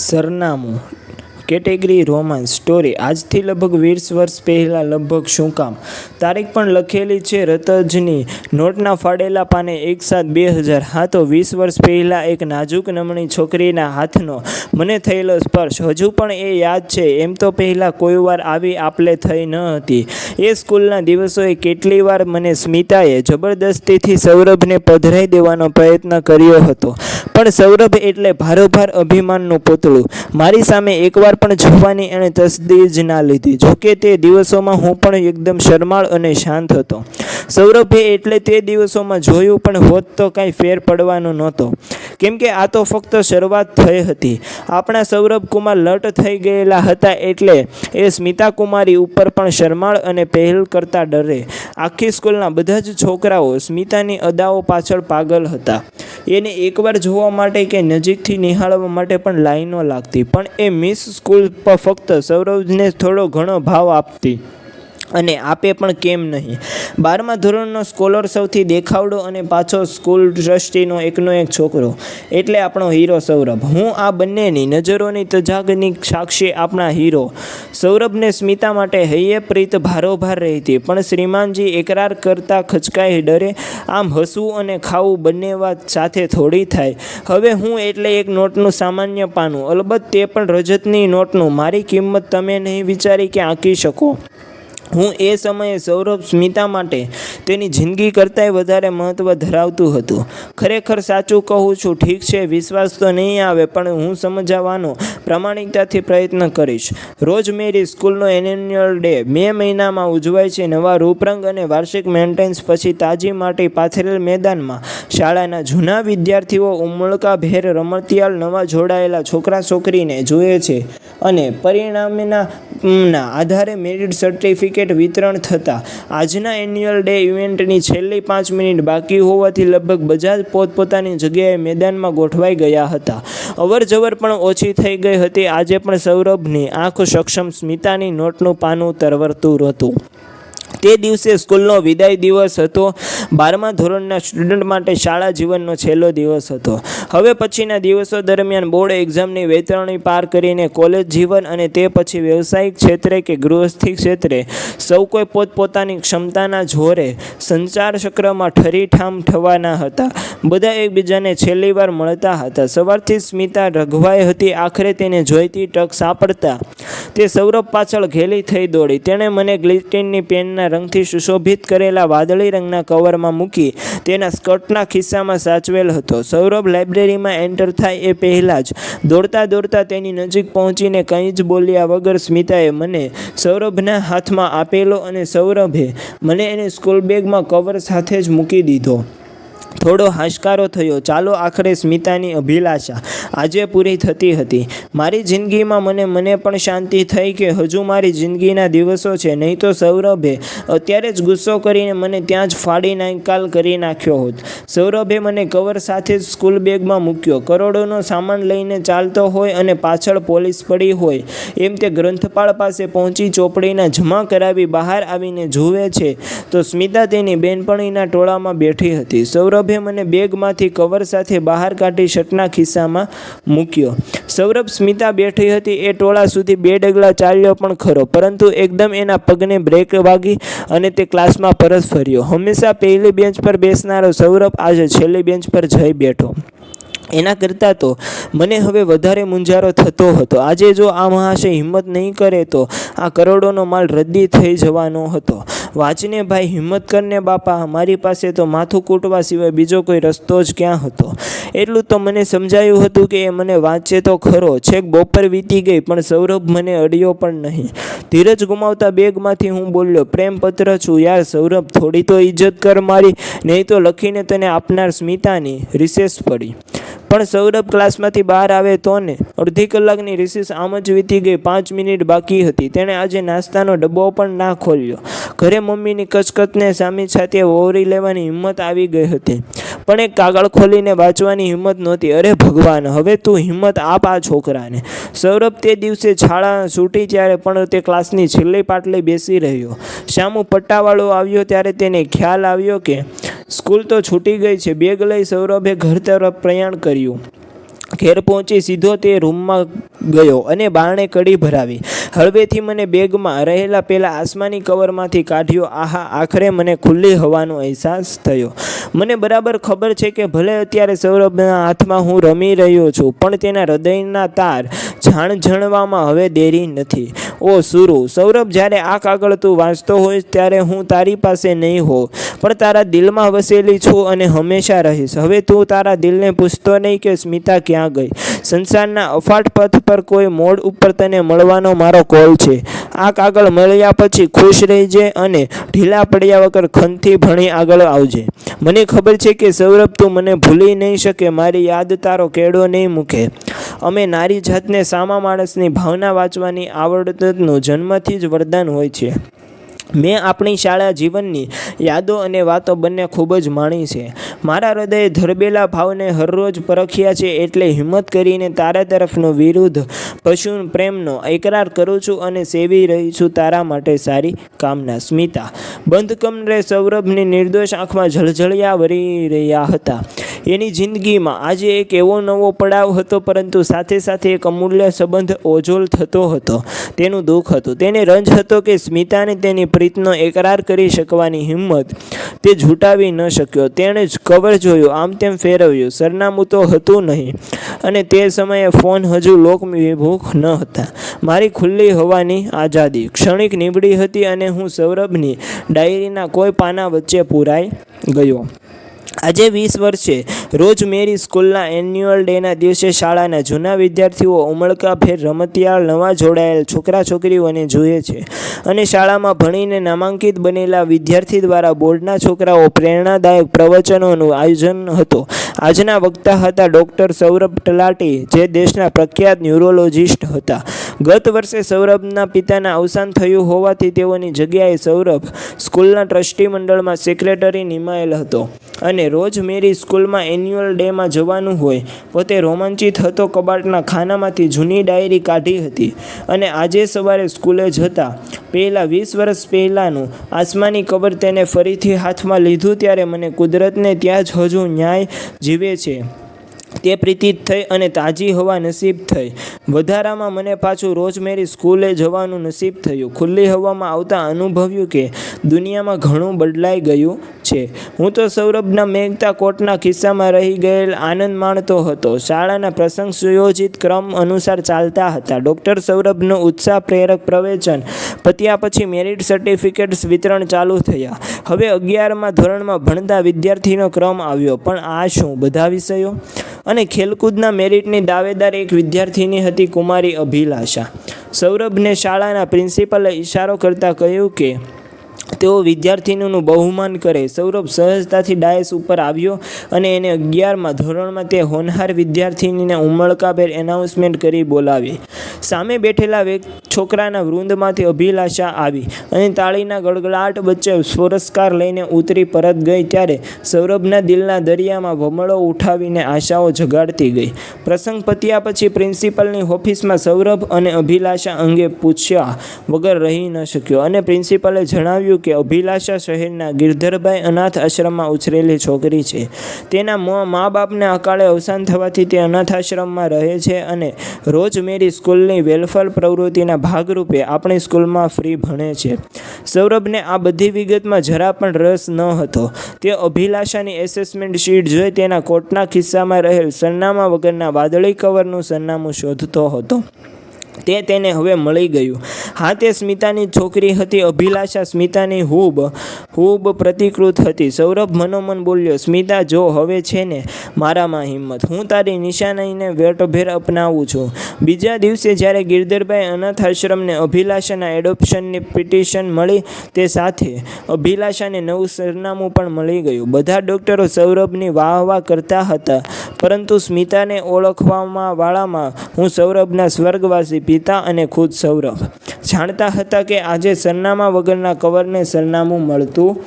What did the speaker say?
સરનામું. Category, romance, story. આજથી લગભગ વીસ વર્ષ પહેલાં લગભગ શું કામ? તારીખ પણ લખેલી છે રતજની. નોટના ફાડેલા પાને એક સાત બે હજાર. હા, તો વીસ વર્ષ પહેલાં એક નાજુક નમણી છોકરીના હાથનો મને થયેલો સ્પર્શ. હજુ પણ એ યાદ છે. એમ તો પહેલાં કોઈ વાર આવી આપલે થઈ ન હતી. એ સ્કૂલના દિવસોએ કેટલી વાર મને સ્મિતાએ જબરદસ્તીથી સૌરભને પધરાઈ દેવાનો પ્રયત્ન કર્યો હતો. પણ સૌરભ એટલે ભારોભાર અભિમાનનું પૂતળું. મારી સામે એકવાર પણ જોવાની એણે તસદી જ ના લીધી. જોકે તે દિવસોમાં હું પણ એકદમ શરમાળ અને શાંત હતો. સૌરભે એટલે તે દિવસોમાં જોયું પણ હોત તો કાંઈ ફેર પડવાનો નહોતો. કેમ કે આ તો ફક્ત શરૂઆત થઈ હતી. આપણા સૌરભ કુમાર લટ થઈ ગયેલા હતા એટલે એ સ્મિતા કુમારી ઉપર પણ શરમાળ અને પહેલ કરતા ડરે. આખી સ્કૂલના બધા જ છોકરાઓ સ્મિતાની અદાઓ પાછળ પાગલ હતા. એને એકવાર જોવા માટે કે નજીકથી નિહાળવા માટે પણ લાઈનો લાગતી. પણ એ મિસ સ્કૂલ પર ફક્ત સૌરભને થોડો ઘણો ભાવ આપતી. અને આપે પણ કેમ નહીં. બારમા ધોરણનો સ્કોલર સૌથી દેખાવડો અને પાછો સ્કૂલ ટ્રસ્ટીનો એકનો એક છોકરો. એટલે આપણો હીરો સૌરભ. હું આ બંનેની નજરોની તજાગની સાક્ષી આપણા હીરો. સૌરભને સ્મિતા માટે હૈયે પ્રીત ભારોભાર રહેતી. પણ શ્રીમાનજી એકરાર કરતા ખચકાઈ ડરે. આમ હસવું અને ખાવું બંને વાત સાથે થોડી થાય. હવે હું એટલે એક નોટનું સામાન્ય પાનું. અલબત્ત તે પણ રજતની નોટનું. મારી કિંમત તમે નહીં વિચારી કે આંકી શકો. હું એ સમયે સૌરભ સ્મિતા માટે તેની જિંદગી કરતાંય વધારે મહત્ત્વ ધરાવતું હતું. ખરેખર સાચું કહું છું, ઠીક છે, વિશ્વાસ તો નહીં આવે, પણ હું સમજાવવાનો પ્રામાણિકતાથી પ્રયત્ન કરીશ. રોજ મેરી સ્કૂલનો એન્યુઅલ ડે, મે મહિનામાં ઉજવાય છે, નવા રૂપરંગ અને વાર્ષિક મેન્ટેન્સ, પછી તાજી માટી પાથરેલ મેદાનમાં. શાળાના જૂના વિદ્યાર્થીઓ ઉમળકાભેર રમતિયાલ નવા જોડાયેલા છોકરા છોકરીને જુએ છે. અને પરિણામના ના આધારે મેરિટ સર્ટિફિકેટ વિતરણ થતાં. આજના એન્યુઅલ ડે ઇવેન્ટની છેલ્લી પાંચ મિનિટ બાકી હોવાથી લગભગ બધા જ પોતપોતાની જગ્યાએ મેદાનમાં ગોઠવાઈ ગયા હતા. અવર જવર પણ ઓછી થઈ ગઈ હતી. આજે પણ સૌરભની આંખ સક્ષમ સ્મિતાની નોટનું પાનું તરવરતું હતું. તે દિવસે સ્કૂલનો વિદાય દિવસ હતો. બારમા ધોરણના સ્ટુડન્ટ માટે શાળા જીવનનો છેલ્લો દિવસ હતો. હવે પછીના દિવસો દરમિયાન બોર્ડ એક્ઝામની વેતરણી પાર કરીને કોલેજ જીવન અને તે પછી વ્યવસાયિક ક્ષેત્રે કે ગૃહસ્થી ક્ષેત્રે સૌ કોઈ પોતપોતાની ક્ષમતાના જોરે સંચાર ચક્રમાં ઠરીઠામ થવાના હતા. બધા એકબીજાને છેલ્લી વાર મળતા હતા. સવારથી સ્મિતા રઘવાઈ હતી. આખરે તેને જોઈતી ટક સાંપડતા તે સૌરભ પાછળ ઘેલી થઈ દોડી. તેણે મને ગ્લિસ્ટિનની પેનના રંગથી સુશોભિત કરેલા વાદળી રંગના કવરમાં મૂકી તેના સ્કર્ટના ખિસ્સામાં સાચવેલ હતો. સૌરભ લાઇબ્રેરીમાં એન્ટર થાય એ પહેલાં જ દોડતા દોડતા તેની નજીક પહોંચીને કંઈ જ બોલ્યા વગર સ્મિતાએ મને સૌરભના હાથમાં આપેલો અને સૌરભે મને એને સ્કૂલ બેગમાં કવર સાથે જ મૂકી દીધો. થોડો હાશકારો થયો. ચાલો આખરે સ્મિતાની અભિલાષા. આજે પૂરી થતી હતી. મારી જિંદગીમાં મને મને પણ શાંતિ થઈ કે હજુ મારી જિંદગીના દિવસો છે. નહીં તો સૌરભે અત્યારે જ ગુસ્સો કરીને મને ત્યાં જ ફાડી નાકાલ કરી નાખ્યો હોત. સૌરભે મને કવર સાથે જ સ્કૂલ બેગમાં મૂક્યો. કરોડોનો સામાન લઈને ચાલતો હોય અને પાછળ પોલીસ પડી હોય. એમ તે ગ્રંથપાળ પાસે પહોંચી ચોપડીના જમા કરાવી બહાર આવીને જુએ છે. તો સ્મિતા તેની બેનપણીના ટોળામાં બેઠી હતી. સૌરભે મને બેગમાંથી કવર સાથે બહાર કાઢી શર્ટના ખિસ્સામાં મૂક્યો. સૌરભ સ્મિતા બેઠી હતી, એ ટોળા સુધી બે ડગલા ચાલ્યો પણ ખરો, પરંતુ એકદમ એના પગને બ્રેક વાગી અને તે ક્લાસમાં પરત ફર્યો. હંમેશા પહેલી બેન્ચ પર બેસનારો સૌરભ આજે છેલ્લી બેન્ચ પર જઈ બેઠો. એના કરતાં તો મને હવે વધારે મૂંઝારો થતો હતો. આજે જો આ મહાશય હિંમત નહીં કરે તો આ કરોડોનો માલ રદ્દી થઈ જવાનો હતો. વાંચને ભાઈ હિંમત કરને બાપા મારી પાસે તો માથું કૂટવા સિવાય બીજો કોઈ રસ્તો જ ક્યાં હતો? એટલું તો મને સમજાયું હતું કે એ મને વાંચે તો ખરો. છેક બપોર વીતી ગઈ, પણ સૌરભ મને અડ્યો પણ નહીં. ધીરજ ગુમાવતા બેગમાંથી હું બોલ્યો, પ્રેમપત્ર છું યાર સૌરભ, થોડી તો ઇજ્જત કર મારી, નહીં તો લખીને તને આપનાર સ્મિતાની રિસેસ પડી. પણ સૌરભ ક્લાસમાંથી બહાર આવે તો ને? અડધી કલાકની રિસેસ આમ જ વીતી ગઈ, પાંચ મિનિટ બાકી હતી. તેણે આજે નાસ્તાનો ડબ્બો પણ ના ખોલ્યો. ઘરે મમ્મીની કચકચને સામી છાતીએ વહોરી લેવાની હિંમત આવી ગઈ હતી. પણ એક કાગળ ખોલીને વાંચવાની હિંમત નહોતી. અરે ભગવાન, હવે તું હિંમત આપ આ છોકરાને. સૌરભ તે દિવસે છાળા છૂટી ત્યારે પણ તે ક્લાસની છેલ્લી પાટલે બેસી રહ્યો. શામુ પટ્ટાવાળો આવ્યો ત્યારે તેને ખ્યાલ આવ્યો કે સ્કૂલ તો છૂટી ગઈ છે. બેગ લઈ સૌરભે ઘર તરફ પ્રયાણ કર્યું. ઘેર પહોંચી સીધો તે રૂમમાં ગયો અને બારણે કડી ભરાવી. હળવેથી મને બેગમાં રહેલા પેલા આસમાની કવરમાંથી કાઢ્યો. આહા, આખરે મને ખુલ્લી હવાનો અહેસાસ થયો. મને બરાબર ખબર છે કે ભલે અત્યારે સૌરભના હાથમાં હું રમી રહ્યો છું, પણ તેના હૃદયના તાર જાણ જણવામાં હવે દેરી નથી. ઓ સુરુ, સૌરભ જ્યારે આ કાગળ તું વાંચતો હોઈશ ત્યારે હું તારી પાસે નહીં હોઉં પણ તારા દિલમાં વસેલી છું અને હંમેશા રહીશ. હવે તું તારા દિલને પૂછતો નહીં કે સ્મિતા ક્યાં ગઈ? સંસારના અફાટ પથ પર કોઈ મોડ ઉપર તને મળવાનો મારો કોલ છે. આ કાગળ મળ્યા પછી ખુશ રહીજે અને ઢીલા પડ્યા વગર ખનથી ભણી આગળ આવજે. મને ખબર છે કે સૌરભ તું મને ભૂલી નહીં શકે, મારી યાદ તારો કેળો નહીં મૂકે. અમે નારી જાતને સામા માણસની ભાવના વાંચવાની આવડતનું જન્મથી જ વરદાન હોય છે. મેં આપણી શાળા જીવનની યાદો અને વાતો બંને ખૂબ જ માણી છે. મારા હૃદયે ધરબેલા ભાવને હરરોજ પરખ્યા છે એટલે હિંમત કરીને તારા તરફનો વિરુદ્ધ પશુ પ્રેમનો એકરાર કરું છું અને સેવી રહી છું તારા માટે સારી કામના. સ્મિતા બંધ કમરે સૌરભની નિર્દોષ આંખમાં જળજળિયા વરી રહ્યા હતા. એની જિંદગીમાં આજે એક એવો નવો પડાવ હતો પરંતુ સાથે સાથે એક અમૂલ્ય સંબંધ ઓઝોલ થતો હતો. તેનું દુઃખ હતું. તેને રંજ હતો કે સ્મિતાને તેની પ્રીતનો એકરાર કરી શકવાની હિંમત તે જૂટાવી ન શક્યો. તેણે જ કવર જોયું, આમ તેમ ફેરવ્યું. સરનામું તો હતું નહીં, અને તે સમયે ફોન હજુ લોકવિભૂખ ન હતા. મારી ખુલ્લી હવાની આઝાદી. ક્ષણિક નીવડી હતી અને હું સૌરભની ડાયરીના કોઈ પાના વચ્ચે પૂરાઈ ગયો. આજે વીસ વર્ષે રોજ મેરી સ્કૂલના એન્યુઅલ ડેના દિવસે શાળાના જૂના વિદ્યાર્થીઓ ઉમળકા ફેર રમતિયાળ નવા જોડાયેલ છોકરા છોકરીઓને જુએ છે. અને શાળામાં ભણીને નામાંકિત બનેલા વિદ્યાર્થી દ્વારા બોર્ડના છોકરાઓ પ્રેરણાદાયક પ્રવચનોનું આયોજન હતું. આજના વક્તા હતા ડૉક્ટર સૌરભ તલાટી, જે દેશના પ્રખ્યાત ન્યુરોલોજિસ્ટ હતા. ગત વર્ષે સૌરભના પિતાના અવસાન થયું હોવાથી તેઓની જગ્યાએ સૌરભ સ્કૂલના ટ્રસ્ટી મંડળમાં સેક્રેટરી નિમાયેલ હતો અને રોજ મેરી સ્કૂલમાં એન્યુઅલ ડેમાં જવાનું હોય, પોતે રોમાંચિત હતો કબાટના ખાનામાંથી જૂની ડાયરી કાઢી હતી અને આજે સવારે સ્કૂલે જતા પહેલાં વીસ વર્ષ પહેલાંનું આસમાની કબર તેને ફરીથી હાથમાં લીધું ત્યારે મને કુદરતને ત્યાં જ હજુ ન્યાય જીવે છે. તે પ્રીતિ થઈ અને તાજી હવા નસીબ થઈ. વધારામાં મને પાછું રોજ મેરી સ્કૂલે જવાનું નસીબ થયું. ખુલ્લી હવામાં આવતા અનુભવ્યું કે દુનિયામાં ઘણું બદલાઈ ગયું છે. હું તો સૌરભના મેઘતા કોટના કિસ્સામાં રહી ગયેલ આનંદ માણતો હતો. શાળાના પ્રસંગ સુયોજિત ક્રમ અનુસાર ચાલતા હતા. ડૉક્ટર સૌરભનું ઉત્સાહ પ્રેરક પ્રવેચન. પત્યા પછી મેરિટ સર્ટિફિકેટ્સ વિતરણ ચાલુ થયા. હવે અગિયારમાં ધોરણમાં ભણતા વિદ્યાર્થીનો ક્રમ આવ્યો. પણ આ શું? બધા વિષયો? અને ખેલકૂદના મેરિટની દાવેદાર એક વિદ્યાર્થીની હતી કુમારી અભિલાષા. સૌરભને શાળાના પ્રિન્સિપલે ઇશારો કરતાં કહ્યું કે તેઓ વિદ્યાર્થીનીનું બહુમાન કરે. સૌરભ સહજતાથી ડાયસ ઉપર આવ્યો અને એને અગિયારમાં ધોરણમાં તે હોનહાર વિદ્યાર્થીનીને ઉમળકાભેર એનાઉન્સમેન્ટ કરી બોલાવી. સામે બેઠેલા છોકરાના વૃંદમાંથી અભિલાષા આવી અને તાળીના ગળગડાટ વચ્ચે પુરસ્કાર લઈને ઉતરી પરત ગઈ ત્યારે સૌરભના દિલના દરિયામાં ભમળો ઉઠાવીને આશાઓ જગાડતી ગઈ. પ્રસંગ પત્યા પછી પ્રિન્સિપલની ઓફિસમાં સૌરભ અને અભિલાષા અંગે પૂછ્યા વગર રહી ન શક્યો અને પ્રિન્સિપલે જણાવ્યું કે અભિલાષા શહેરના ગિરધરભાઈ અનાથ આશ્રમમાં ઉછરેલી છોકરી છે. તેના મા બાપને અકાળે અવસાન થવાથી તે અનાથ આશ્રમમાં રહે છે અને રોજ મેરી સ્કૂલની વેલફેર પ્રવૃત્તિના ભાગરૂપે આપણી સ્કૂલમાં ફ્રી ભણે છે. સૌરભને આ બધી વિગતમાં જરા પણ રસ ન હતો. તે અભિલાષાની એસેસમેન્ટ શીટ જોઈ તેના કોટના ખિસ્સામાં રહેલ સરનામા વગરના વાદળી કવરનું સરનામું શોધતો હતો. તે તેને હવે મળી ગયું. હા, તે સ્મિતાની છોકરી હતી, અભિલાષા સ્મિતાની હૂબ હૂબ પ્રતિકૃત હતી. સૌરભ મનોમન બોલ્યો, સ્મિતા, જો હવે છે ને મારામાં હિંમત. હું તારી નિશાનીને વેટભેર અપનાવું છું. બીજા દિવસે જ્યારે ગિરધરભાઈ અનાથ આશ્રમને અભિલાષાના એડોપ્શનની પિટિશન મળી, તે સાથે અભિલાષાને નવું સરનામું પણ મળી ગયું. બધા ડૉક્ટરો સૌરભની વાહ વાહ કરતા હતા. પરંતુ સ્મિતાને ઓળખવામાં વાળામાં હું સૌરભના સ્વર્ગવાસી પિતા અને ખુદ સૌરભ. જાણતા હતા કે આજે સરનામા વગરના કવરને સરનામું મળતું